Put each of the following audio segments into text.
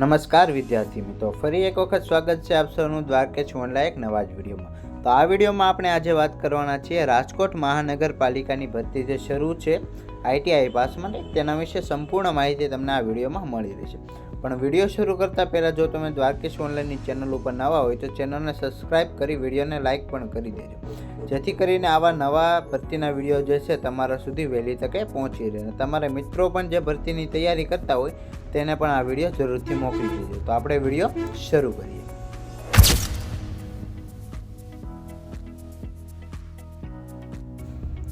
નમસ્કાર વિદ્યાર્થી મિત્રો, ફરી એક વખત સ્વાગત છે આપ સૌનું દ્વારકેશ ઓનલાઈન એક નવા જ વિડીયોમાં. તો આ વિડીયોમાં આપણે આજે વાત કરવાના છીએ રાજકોટ મહાનગરપાલિકાની ભરતી જે શરૂ છે આઈટીઆઈ પાસ માટે તેના વિશે સંપૂર્ણ માહિતી તમને આ વિડીયોમાં મળી રહેશે. પણ વીડિયો શરૂ કરતાં પહેલાં જો તમે દ્વારકેશ ઓનલાઈનની ચેનલ ઉપર નવા હોય તો ચેનલને સબસ્ક્રાઇબ કરી વિડીયોને લાઇક પણ કરી દેજો. જેથી કરીને આવા નવા ભરતીના વીડિયો જે છે તમારા સુધી વહેલી તકે પહોંચી રહે. તમારા મિત્રો પણ જે ભરતીની તૈયારી કરતા હોય તેને પણ આ વીડિયો જરૂરથી મોકલી દેજો. તો આપણે વીડિયો શરૂ કરીએ.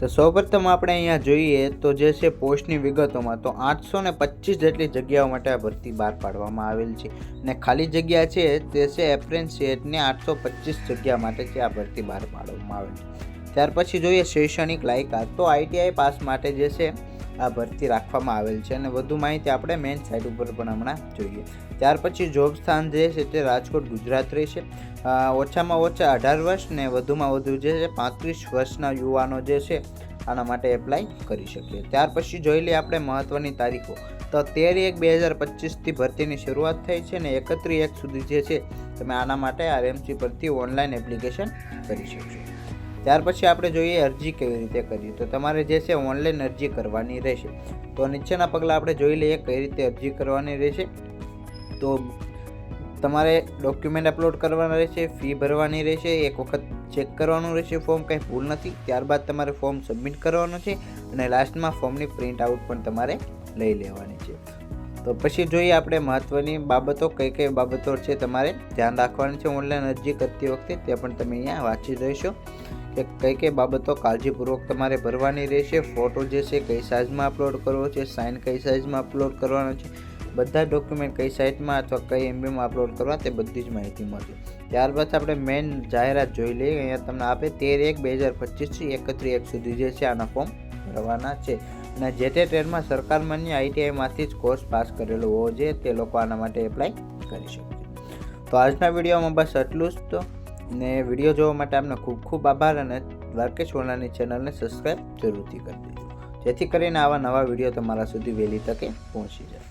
તો સૌપ્રથમ આપણે અહીંયા જોઈએ તો જે છે પોસ્ટની વિગતોમાં તો આઠસો ને પચીસ જેટલી જગ્યાઓ માટે આ ભરતી બહાર પાડવામાં આવેલ છે. ને ખાલી જગ્યા છે તે છે એપ્રેન્સિએટને આઠસો પચીસ જગ્યા માટે છે આ ભરતી બહાર પાડવામાં આવેલ છે. ત્યાર પછી જોઈએ શૈક્ષણિક લાયકાત. તો આઈટીઆઈ પાસ માટે જે છે આ ભરતી રાખવામાં આવેલ છે અને વધુ માહિતી આપણે મેઇન સાઇટ ઉપર પણ હમણાં જોઈએ. ત્યાર પછી જોબ સ્થાન જે છે તે રાજકોટ, ગુજરાત રહેશે. ઓછામાં ઓછા અઢાર વર્ષ ને વધુમાં વધુ જે છે પાંત્રીસ વર્ષના યુવાનો જે છે આના માટે એપ્લાય કરી શકીએ. ત્યાર પછી જોઈ લઈએ આપણે મહત્ત્વની તારીખો. તો તેર એક બે હજાર પચીસથી ભરતીની શરૂઆત થઈ છે ને એકત્રીસ એક સુધી જે છે તમે આના માટે આરએમસી પરથી ઓનલાઈન એપ્લિકેશન કરી શકશો. ત્યાર પછી આપણે જોઈએ અરજી કેવી રીતે કરવી. તો તમારે જે છે ઓનલાઈન અરજી કરવાની રહેશે. તો નીચેના પગલાં આપણે જોઈ લઈએ કઈ રીતે અરજી કરવાની રહેશે. તો તમારે ડોક્યુમેન્ટ અપલોડ કરવાના રહેશે, ફી ભરવાની રહેશે, એક વખત ચેક કરવાનું રહેશે, ફોર્મ કંઈ ભૂલ નથી. ત્યારબાદ તમારે ફોર્મ સબમિટ કરવાનું છે અને લાસ્ટમાં ફોર્મની પ્રિન્ટ આઉટ પણ તમારે લઈ લેવાની છે. તો પછી જોઈએ આપણે મહત્ત્વની બાબતો, કઈ કઈ બાબતો છે તમારે ધ્યાન રાખવાની છે. ઓનલાઈન અરજી કરતી વખતે તે પણ તમે અહીંયા વાંચી રહેશો કે કઈ કઈ બાબતો કાળજીપૂર્વક તમારે ભરવાની રહેશે. ફોટો જે છે કઈ સાઇઝમાં અપલોડ કરવો છે સાઇન કઈ સાઇઝમાં અપલોડ કરવાનો છે, બધા ડોક્યુમેન્ટ કઈ સાઇટમાં અથવા કઈ એમબીમાં અપલોડ કરવા તે બધી જ માહિતી મળશે. ત્યારબાદ આપણે મેઇન જાહેરાત જોઈ લઈએ. અહીંયા તમને આપે તેર એક બે હજાર પચીસથી એકત્રીસ એક સુધી જે છે આના ફોર્મ ભરવાના છે. અને જે તે ટ્રેડમાં સરકાર માન્ય આઈટીઆઈમાંથી જ કોર્સ પાસ કરેલો હોવો જોઈએ. તે લોકો આના માટે એપ્લાય કરી શકે તો આજના વિડીયોમાં બસ એટલું જ તો. ને વીડિયો જોવા માટે આપનો ખૂબ ખૂબ આભાર અને દ્વારકેશ વોલાની ચેનલને સબસ્ક્રાઈબ જરૂરથી કરી દેજો. જેથી કરીને આવા નવા વીડિયો તમારા સુધી વહેલી તકે પહોંચી જાય.